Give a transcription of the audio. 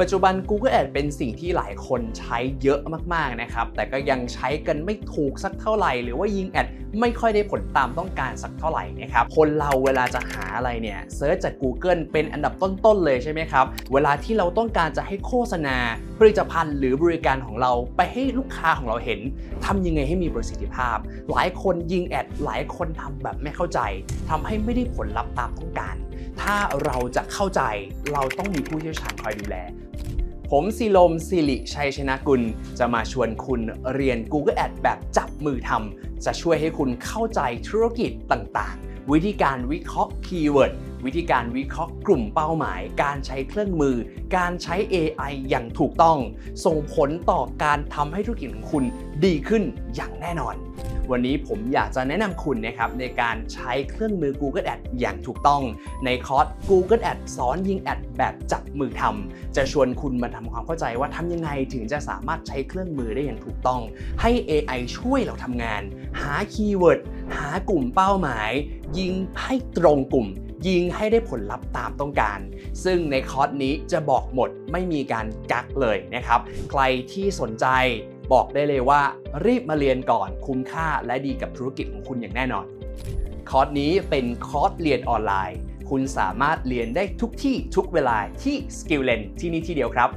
ปัจจุบัน Google Ads เป็นสิ่งที่หลายคนใช้เยอะมากๆนะครับ แต่ก็ยังใช้กันไม่ถูกสักเท่าไหร่ หรือว่ายิงแอดไม่ค่อยได้ผลตามต้องการสักเท่าไหร่นะครับ คนเราเวลาจะหาอะไรเนี่ยเซิร์ชจาก Google เป็นอันดับต้นๆเลยใช่ไหมครับ เวลาที่เราต้องการจะให้โฆษณา ผลิตภัณฑ์หรือบริการของเราไปให้ลูกค้าของเราเห็นทำยังไงให้มีประสิทธิภาพ หลายคนยิงแอดหลายคนทำแบบไม่เข้าใจทำให้ไม่ได้ผลลัพธ์ตามต้องการ ถ้าเราจะเข้าใจเราต้องมีผู้เชี่ยวชาญคอยดูแล ผมซิลมสิริชัยชนะกุล จะมาชวนคุณเรียน Google Ad แบบจับมือทำจะช่วยให้คุณเข้าใจธุรกิจต่างๆ วิธีการวิเคราะห์คีย์เวิร์ด วิธีการวิเคราะห์กลุ่มเป้าหมาย การใช้เครื่องมือ การใช้ AI อย่างถูกต้อง ส่งผลต่อการทำให้ธุรกิจของคุณดีขึ้นอย่างแน่นอน วันนี้ผมอยากจะแนะนำคุณนะครับในการใช้เครื่องมือ Google Ad อย่างถูกต้อง ในคอร์ส Google Ad สอนยิงแอดแบบจับมือทำจะชวนคุณมาทำความเข้าใจว่าทำยังไงถึงจะสามารถใช้เครื่องมือได้อย่างถูกต้อง ให้ AI ช่วยเราทำงาน หาคีย์เวิร์ดหากลุ่มเป้าหมาย ยิงให้ตรงกลุ่ม ยิงให้ได้ผลลัพธ์ตามต้องการ ซึ่งในคอร์สนี้จะบอกหมดไม่มีการกักเลยนะครับ ใครที่สนใจบอกได้เลยว่า รีบมาเรียนก่อนคุ้มค่าและดีกับธุรกิจของคุณอย่างแน่นอน คอร์สนี้เป็นคอร์สเรียนออนไลน์ คุณสามารถเรียนได้ทุกที่ทุกเวลาที่ Skilllen ที่นี่ที่เดียวครับ